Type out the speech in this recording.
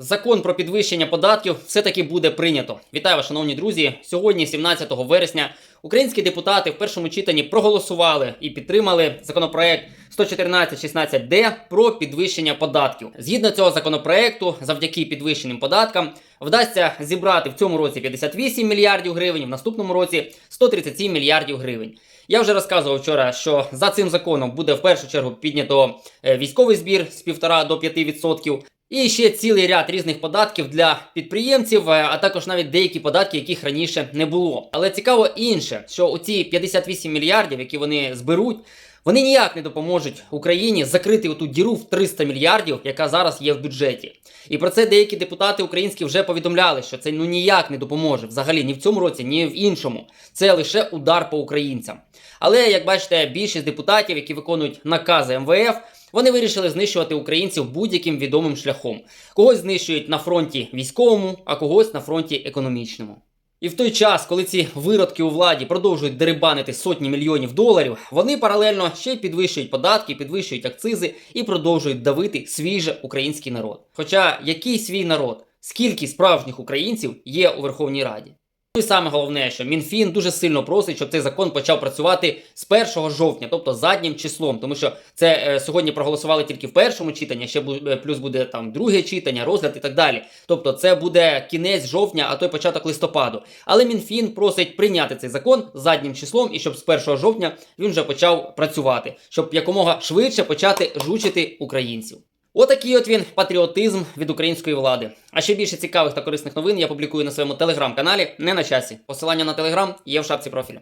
Закон про підвищення податків все-таки буде прийнято. Вітаю вас, шановні друзі. Сьогодні, 17 вересня, українські депутати в першому читанні проголосували і підтримали законопроект 114-16Д про підвищення податків. Згідно цього законопроекту, завдяки підвищеним податкам, вдасться зібрати в цьому році 58 мільярдів гривень, в наступному році 137 мільярдів гривень. Я вже розказував вчора, що за цим законом буде в першу чергу піднято е, військовий збір з 1,5 до 5%. І ще цілий ряд різних податків для підприємців, е, а також навіть деякі податки, яких раніше не було. Але цікаво інше, що оці 58 мільярдів, які вони зберуть, вони ніяк не допоможуть Україні закрити оту діру в 300 мільярдів, яка зараз є в бюджеті. І про це деякі депутати українські вже повідомляли, що це ну ніяк не допоможе взагалі ні в цьому році, ні в іншому. Це лише удар по українцям. Але як бачите, більшість депутатів, які виконують накази МВФ, вони вирішили знищувати українців будь-яким відомим шляхом. Когось знищують на фронті військовому, а когось на фронті економічному. І в той час, коли ці виродки у владі продовжують дерибанити сотні мільйонів доларів, вони паралельно ще й підвищують податки, підвищують акцизи і продовжують давити свій же український народ. Хоча який свій народ, скільки справжніх українців є у Верховній Раді? І саме головне, що Мінфін дуже сильно просить, щоб цей закон почав працювати з 1 жовтня, тобто заднім числом, тому що це е, сьогодні проголосували тільки в першому читанні, ще буде плюс буде там друге читання, розгляд і так далі. Тобто, це буде кінець жовтня, а то й початок листопаду. Але Мінфін просить прийняти цей закон заднім числом і щоб з 1 жовтня він вже почав працювати, щоб якомога швидше почати жучити українців. Отакий от він патріотизм від української влади. А ще більше цікавих та корисних новин я публікую на своєму телеграм-каналі не на часі. Посилання на телеграм є в шапці профілю.